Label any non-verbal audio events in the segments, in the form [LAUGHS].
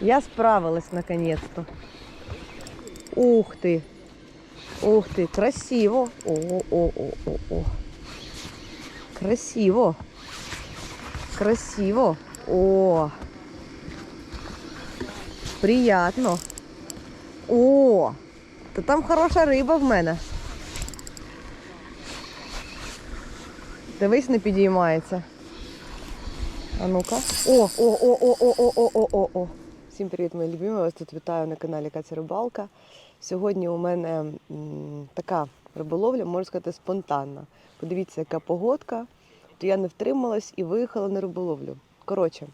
Я справилась наконец-то. Ух ты. Ух ты, красиво. О-о-о-о-о. Красиво. Красиво. О. Приятно. О, та там хороша риба в мене. Дивись, не підіймається. А ну-ка. О, о, о, о, о, о, о, о, о, о. Всім привіт, мої любимі. Вас тут вітаю на каналі Катя Рибалка. Сьогодні у мене така риболовля, можна сказати, спонтанна. Подивіться, яка погодка. То я не втрималась і виїхала на риболовлю. Коротше,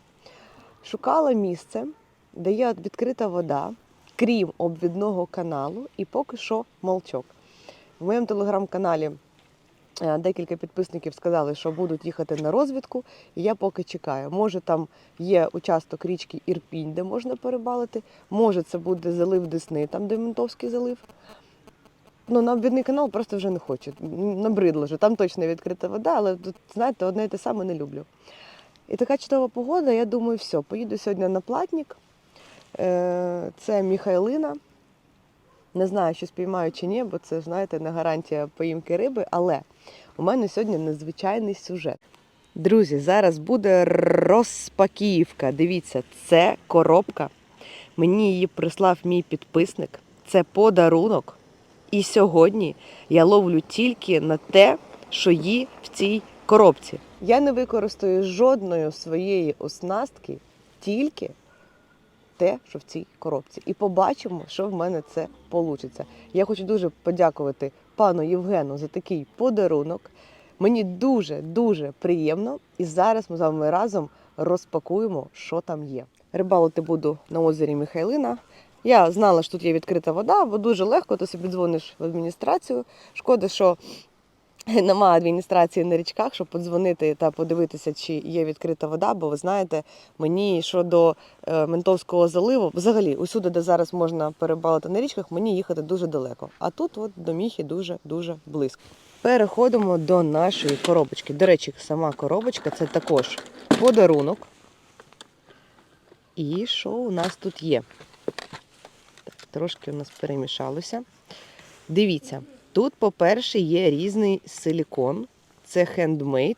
шукала місце, де є відкрита вода, крім обвідного каналу, і поки що молчок. В моєму телеграм-каналі декілька підписників сказали, що будуть їхати на розвідку, і я поки чекаю. Може, там є участок річки Ірпінь, де можна перебалити. Може, це буде залив Десни, там, де Ментовський залив. Ну, на обвідний канал просто вже не хочу. Набридло вже. Там точно відкрита вода, але тут, знаєте, одне і те саме не люблю. І така чудова погода, я думаю, все, поїду сьогодні на платник. Е, Це Міхайлина. Не знаю, чи спіймаю чи ні, бо це, знаєте, не гарантія поїмки риби, але у мене сьогодні незвичайний сюжет. Друзі, зараз буде розпаківка. Дивіться, це коробка. Мені її прислав мій підписник. Це подарунок. І сьогодні я ловлю тільки на те, що є в цій коробці. Я не використаю жодної своєї оснастки, тільки те, що в цій коробці. І побачимо, що в мене це вийде. Я хочу дуже подякувати пану Євгену за такий подарунок. Мені дуже дуже приємно, і зараз ми з вами разом розпакуємо, що там є. Рибалити буду на озері Михайлина. Я знала, що тут є відкрита вода, бо дуже легко, ти собі дзвониш в адміністрацію. Шкода, що [LAUGHS] нема адміністрації на річках, щоб подзвонити та подивитися, чи є відкрита вода, бо ви знаєте, мені щодо е, Ментовського заливу, взагалі, усюди, де зараз можна перебалити на річках, мені їхати дуже далеко. А тут от до міхи дуже-дуже близько. Переходимо до нашої коробочки. До речі, сама коробочка це також подарунок. І що у нас тут є? Так, трошки у нас перемішалося. Дивіться, тут, по-перше, є різний силікон. Це хендмейд.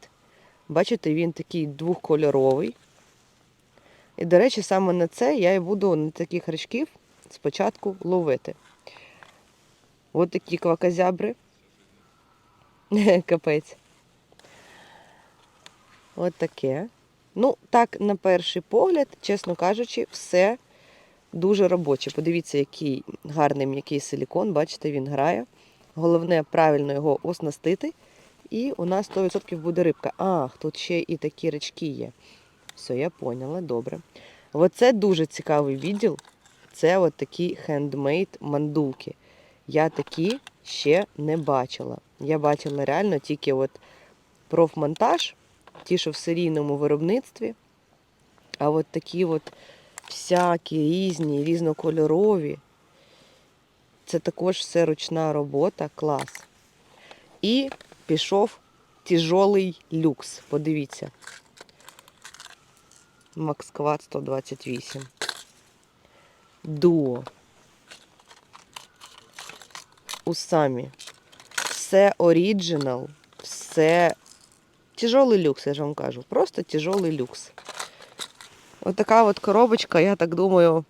Бачите, він такий двохкольоровий. І, до речі, саме на це я і буду на таких рачків спочатку ловити. Ось такі квакозябри. [LAUGHS] Капець. От таке. Ну, так, на перший погляд, чесно кажучи, все дуже робоче. Подивіться, який гарний м'який силікон, бачите, він грає. Головне правильно його оснастити. І у нас 100% буде рибка. Ах, тут ще і такі речки є. Все, я поняла, добре. Оце дуже цікавий відділ. Це от такі хендмейд мандулки. Я такі ще не бачила. Я бачила реально тільки от профмонтаж, ті, що в серійному виробництві. А от такі от всякі різні, різнокольорові. Це також все ручна робота, клас. І пішов тяжолий люкс. Подивіться. Максквад 128. Дуо. Усамі. Все оріджинал, все тяжолий люкс, я ж вам кажу. Просто тяжолий люкс. Ось така от коробочка, я так думаю,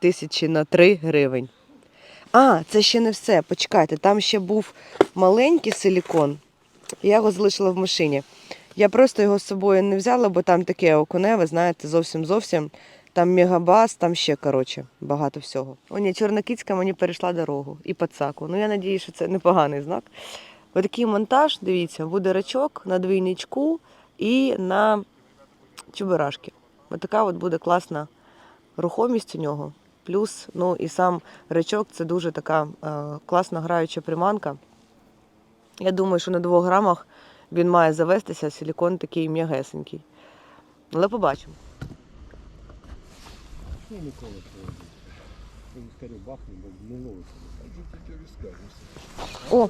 тисячі на три гривень. А, це ще не все. Почекайте, там ще був маленький силікон. Я його залишила в машині. Я просто його з собою не взяла, бо там таке окуневе, знаєте, зовсім зовсім. Там мегабас, там ще, коротше, багато всього. О, ні, чорнокицька мені перейшла дорогу і пацаку. Ну, я надію, що це непоганий знак. Ось такий монтаж, дивіться, буде рачок на двійничку і на чебурашки. Ось така от буде класна рухомість у нього. Плюс, ну і сам рачок це дуже така е, класна граюча приманка. Я думаю, що на 2 грамах він має завестися, силікон такий м'ягесенький. Але побачимо. Ну, ніколи не Я скажу, бахну, бо не ловиться. О!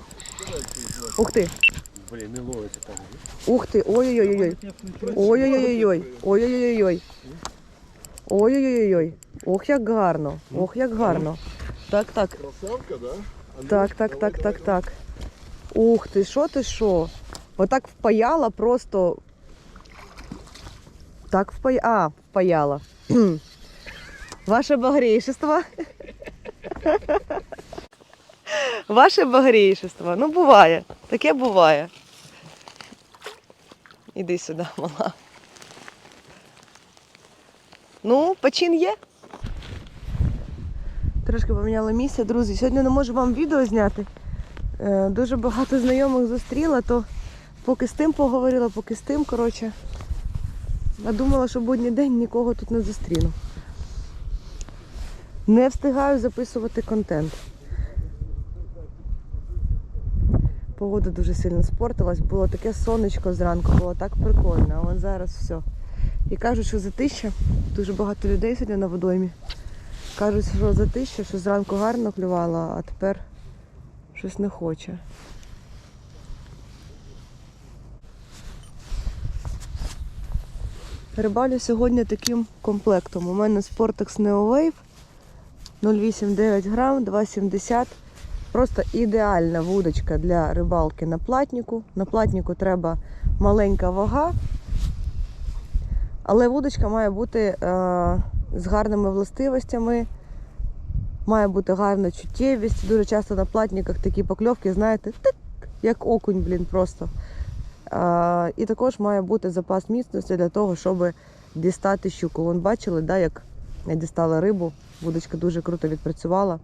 Ух ти! Блін, не ловиться там. Ух ти! Ой-ой-ой-ой! Ой-ой-ой-ой! Ой-ой-ой-ой! Ой-ой-ой. Ох, як гарно. Ох, як гарно. Так, так. Красавка, да? А Так, так, так, так, так. Ух ти, що ти що? Отак впаяла просто. Так впаяла. А, впаяла. [CLEARS THROAT] Ваше багрейшество. [LAUGHS] Ваше багрейшество. Ну, буває. Таке буває. Іди сюди, мала. Ну, почин є. Трошки поміняла місце, друзі. Сьогодні не можу вам відео зняти. Е, Дуже багато знайомих зустріла, то поки з тим поговорила, поки з тим, коротше. А думала, що будній день нікого тут не зустріну. Не встигаю записувати контент. Погода дуже сильно спортилась, було таке сонечко зранку, було так прикольно, а от зараз все. І кажуть, що затища, дуже багато людей сьогодні на водоймі. Кажуть, що затища, що зранку гарно клювала, а тепер щось не хоче. Рибалю сьогодні таким комплектом. У мене Sportex Neo Wave 0,89 грам, 2,70. Просто ідеальна вудочка для рибалки на платніку. На платніку треба маленька вага, але вудочка має бути е, з гарними властивостями, має бути гарна чуттєвість. Дуже часто на платниках такі покльовки, знаєте, тик, як окунь, блін, просто. Е, і також має бути запас міцності для того, щоб дістати щуку. Вон бачили, да, як я дістала рибу. Вудочка дуже круто відпрацювала.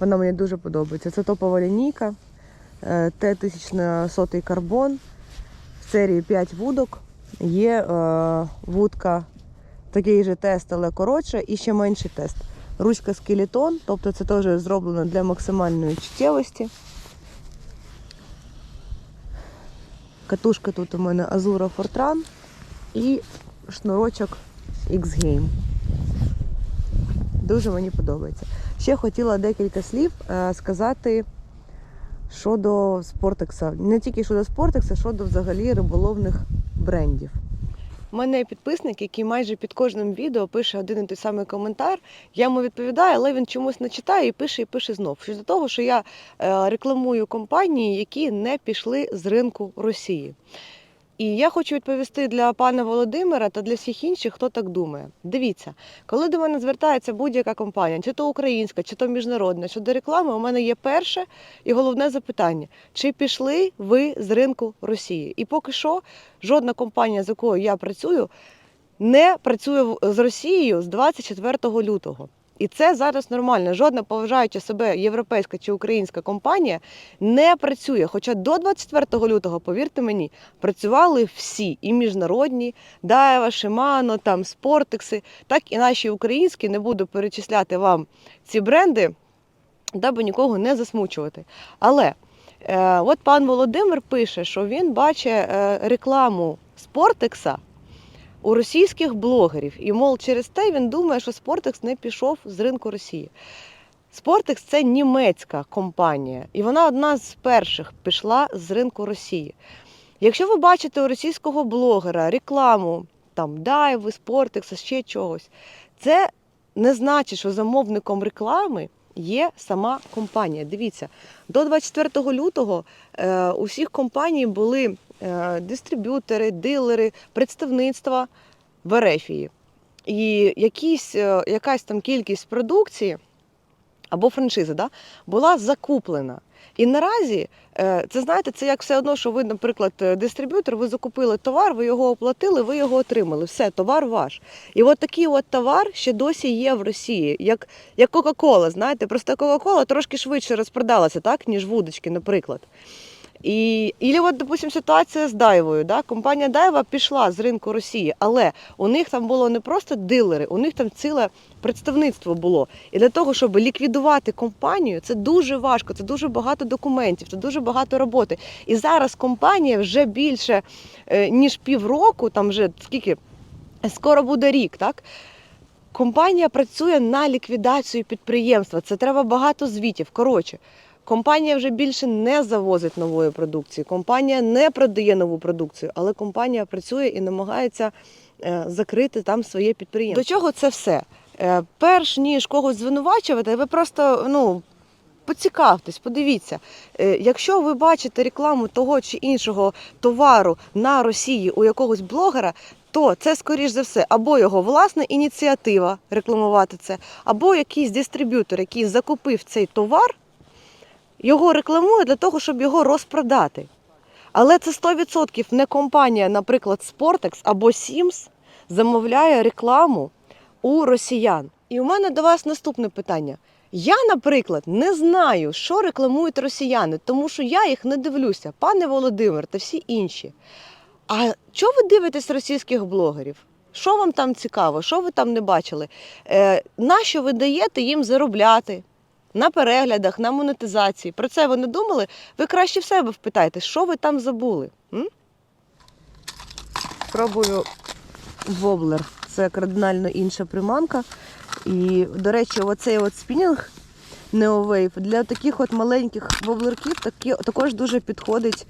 Вона мені дуже подобається. Це топова лінійка е, Т-1100 карбон. В серії 5 вудок. Є е, вудка, такий же тест, але коротше, і ще менший тест. Ручка скелетон, тобто це теж зроблено для максимальної чуттєвості. Катушка тут у мене Azura Fortran і шнурочок X-Game. Дуже мені подобається. Ще хотіла декілька слів е, сказати щодо Спортекса. Не тільки щодо Спортекса, щодо взагалі риболовних брендів. У мене є підписник, який майже під кожним відео пише один і той самий коментар. Я йому відповідаю, але він чомусь не читає і пише, і пише знов. Щодо того, що я е, рекламую компанії, які не пішли з ринку Росії. І я хочу відповісти для пана Володимира та для всіх інших, хто так думає. Дивіться, коли до мене звертається будь-яка компанія, чи то українська, чи то міжнародна, щодо реклами, у мене є перше і головне запитання: чи пішли ви з ринку Росії? І поки що жодна компанія, з якою я працюю, не працює з Росією з 24 лютого. І це зараз нормально. Жодна поважаюча себе європейська чи українська компанія не працює. Хоча до 24 лютого, повірте мені, працювали всі і міжнародні, Даєва, Шимано, там Спортекси, так і наші українські. Не буду перечисляти вам ці бренди, даби нікого не засмучувати. Але е, от пан Володимир пише, що він бачить е, рекламу Спортекса у російських блогерів. І, мов, через те він думає, що Спортекс не пішов з ринку Росії. Спортекс це німецька компанія, і вона одна з перших пішла з ринку Росії. Якщо ви бачите у російського блогера рекламу там Дайви, Спортекса, ще чогось, це не значить, що замовником реклами є сама компанія. Дивіться, до 24 лютого е, у всіх компаній були е, дистриб'ютори, дилери, представництва в Ерефії. І якісь, е, якась там кількість продукції або франшиза да, була закуплена. І наразі е, це знаєте, це як все одно, що ви, наприклад, е, дистриб'ютор, ви закупили товар, ви його оплатили, ви його отримали. Все, товар ваш. І от такий от товар ще досі є в Росії, як, як Кока-Кола. Знаєте, просто Кока-Кола трошки швидше розпродалася, так, ніж вудочки, наприклад. І, і от, допустим, ситуація з Дайвою. Да? Компанія Дайва пішла з ринку Росії, але у них там було не просто дилери, у них там ціле представництво було. І для того, щоб ліквідувати компанію, це дуже важко, це дуже багато документів, це дуже багато роботи. І зараз компанія вже більше е, ніж півроку, там вже скільки скоро буде рік, так? Компанія працює на ліквідацію підприємства. Це треба багато звітів. Коротше, компанія вже більше не завозить нової продукції, компанія не продає нову продукцію, але компанія працює і намагається е, закрити там своє підприємство. До чого це все? Е, перш ніж когось звинувачувати, ви просто ну. Поцікавтесь, подивіться, Е, якщо ви бачите рекламу того чи іншого товару на Росії у якогось блогера, то це, скоріш за все, або його власна ініціатива рекламувати це, або якийсь дистриб'ютор, який закупив цей товар, його рекламує для того, щоб його розпродати. Але це 100% не компанія, наприклад, Sportex або Sims замовляє рекламу у росіян. І у мене до вас наступне питання. Я, наприклад, не знаю, що рекламують росіяни, тому що я їх не дивлюся, пане Володимир та всі інші. А чого ви дивитесь російських блогерів? Що вам там цікаво? Що ви там не бачили? Е, нащо ви даєте їм заробляти на переглядах, на монетизації? Про це ви не думали? Ви краще в себе впитайте, що ви там забули? М? Пробую воблер. Це кардинально інша приманка. І, до речі, оцей от спінінг Neowave для таких от маленьких воблерків такі, також дуже підходить,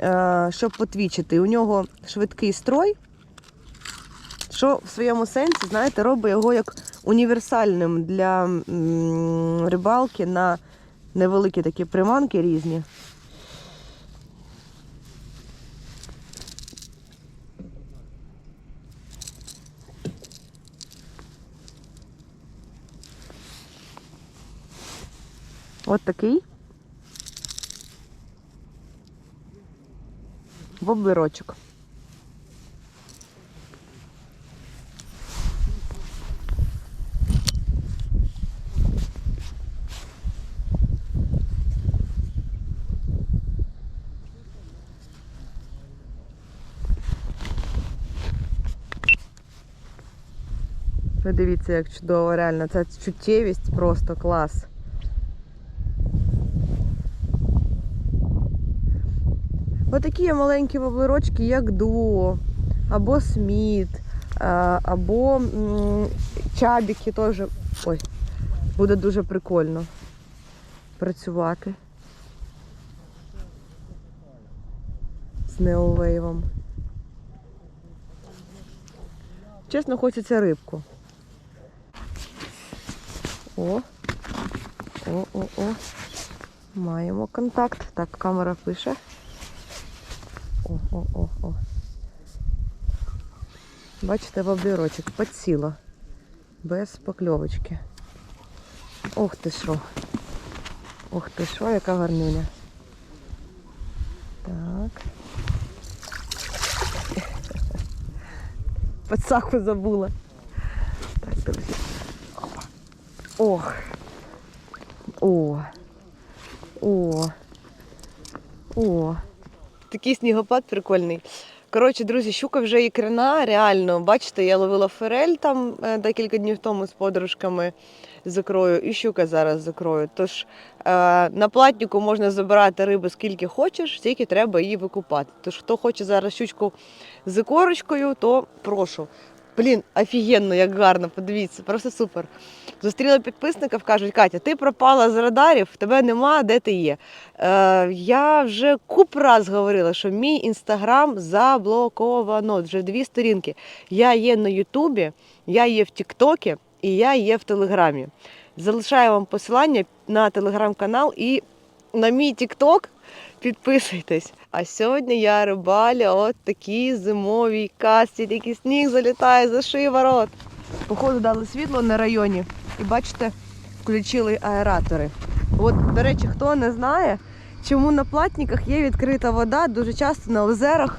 е, щоб потвічити. У нього швидкий строй, що в своєму сенсі, знаєте, робить його як універсальним для рибалки на невеликі такі приманки різні. От такий. Воблерочок. Дивіться, як чудово, реально. Це чуттєвість просто клас. Отакі є маленькі воблерочки, як дуо, або сміт, або чабіки теж. Ой, буде дуже прикольно працювати з неовейвом. Чесно, хочеться рибку. О, о, о, о. Маємо контакт. Так, камера пише. О, о, о, о. Бачите, воблерочок підсіла. Без покльовочки. Ох ти що. Ох ти що, яка гарнюня. Так. [LAUGHS] Подсаку забула. Так, друзі. Ох. О. О. О такий снігопад прикольний. Коротше, друзі, щука вже ікряна, реально. Бачите, я ловила форель там е, декілька днів тому з подружками з ікрою, і щука зараз з ікрою. Тож е, на платнику можна забирати рибу скільки хочеш, стільки треба її викупати. Тож, хто хоче зараз щучку з ікорочкою, то прошу. Блін, офігенно, як гарно, подивіться, просто супер. Зустріла підписників, кажуть, Катя, ти пропала з радарів, тебе нема, де ти є. Е, я вже куп раз говорила, що мій інстаграм заблоковано. Вже дві сторінки. Я є на Ютубі, я є в Тіктокі і я є в Телеграмі. Залишаю вам посилання на телеграм-канал і на мій Тікток. Підписуйтесь. А сьогодні я рибалю от такій зимовій касті, який сніг залітає за шиворот. Походу дали світло на районі і бачите, включили аератори. От, до речі, хто не знає, чому на платниках є відкрита вода, дуже часто на озерах.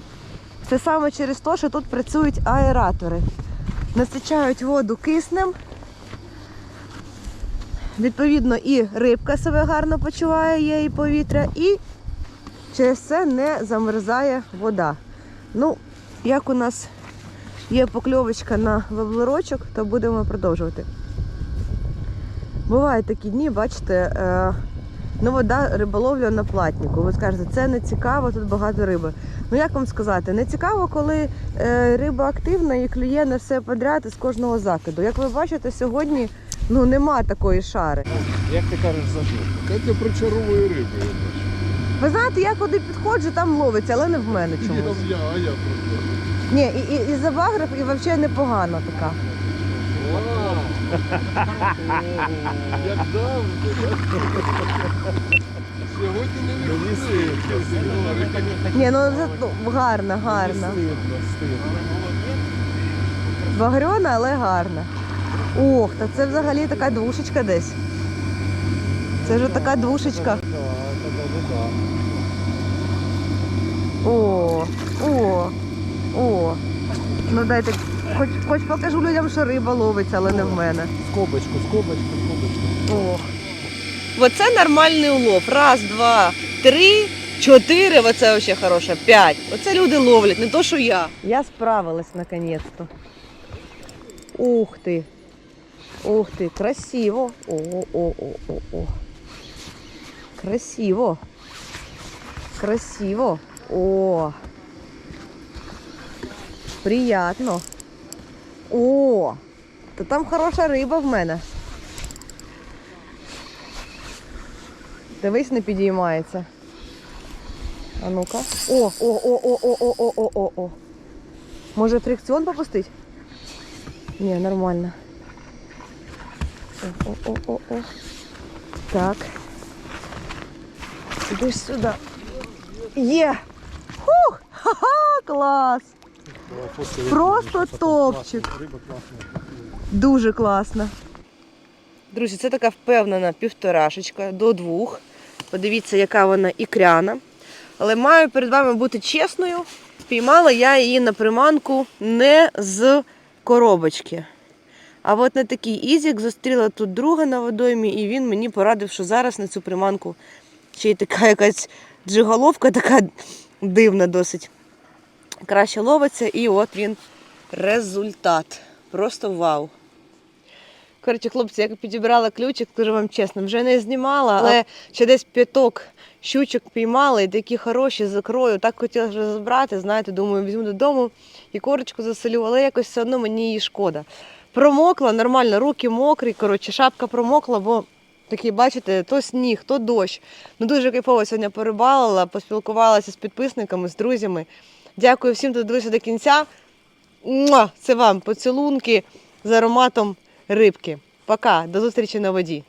Це саме через те, що тут працюють аератори. Насичають воду киснем. Відповідно, і рибка себе гарно почуває, і повітря, і через це не замерзає вода. Ну, як у нас є покльовочка на веблерочок, то будемо продовжувати. Бувають такі дні, бачите, е, ну вода риболовля на платнику. Ви скажете, це не цікаво, тут багато риби. Ну як вам сказати, не цікаво, коли е, риба активна і клює на все подряд із кожного закиду. Як ви бачите, сьогодні ну, нема такої шари. Як ти кажеш за що? Катя причаровує рибу, я бачу. Ви знаєте, я куди підходжу, там ловиться, але не в мене чомусь. Я, а я просто. Ні, і, і, і забагрив, і взагалі непогано така. Як завжди. Сьогодні не відкрив. Ні, ну це ну, гарна, гарна. Багрьона, але гарна. Ох, та це взагалі така двушечка десь. Це вже така двушечка. О, о, о. Ну дайте, хоч, хоч покажу людям, що риба ловиться, але не в мене. Скобочку, скобочку, скобочку. Ох. Оце нормальний улов. Раз, два, три, чотири. Оце взагалі хороше. П'ять. Оце люди ловлять, не то, що я. Я справилась наконец-то. Ух ти. Ух ти, красиво. О, о, о, о, о. Красиво. Красиво. О. Приятно. О. Та там хороша риба в мене. Дивись, не підіймається. А ну-ка. О, о, о, о, о, о, о, о, о, о. Може фрикціон попустить? Ні, нормально. О, о, о, о, о. Так. Іди ж сюди. Є! Хух! Ха-ха! Клас! Просто топчик. Дуже класно. Друзі, це така впевнена півторашечка до двох. Подивіться, яка вона ікряна. Але маю перед вами бути чесною. Піймала я її на приманку не з коробочки. А от на такий ізік зустріла тут друга на водоймі, і він мені порадив, що зараз на цю приманку ще й така якась джиголовка, така дивна досить. Краще ловиться, і от він результат. Просто вау. Коротше, хлопці, я підібрала ключик, скажу вам чесно, вже не знімала, але ще десь п'яток щучок піймала і такі хороші закрою. Так хотіла вже забрати, знаєте, думаю, візьму додому і корочку заселю, але якось все одно мені її шкода. Промокла нормально, руки мокрі, коротше, шапка промокла, бо такий, бачите, то сніг, то дощ. Ну дуже кайфово сьогодні порибалила, поспілкувалася з підписниками, з друзями. Дякую всім, хто дивився до кінця. Це вам поцілунки з ароматом рибки. Пока, до зустрічі на воді.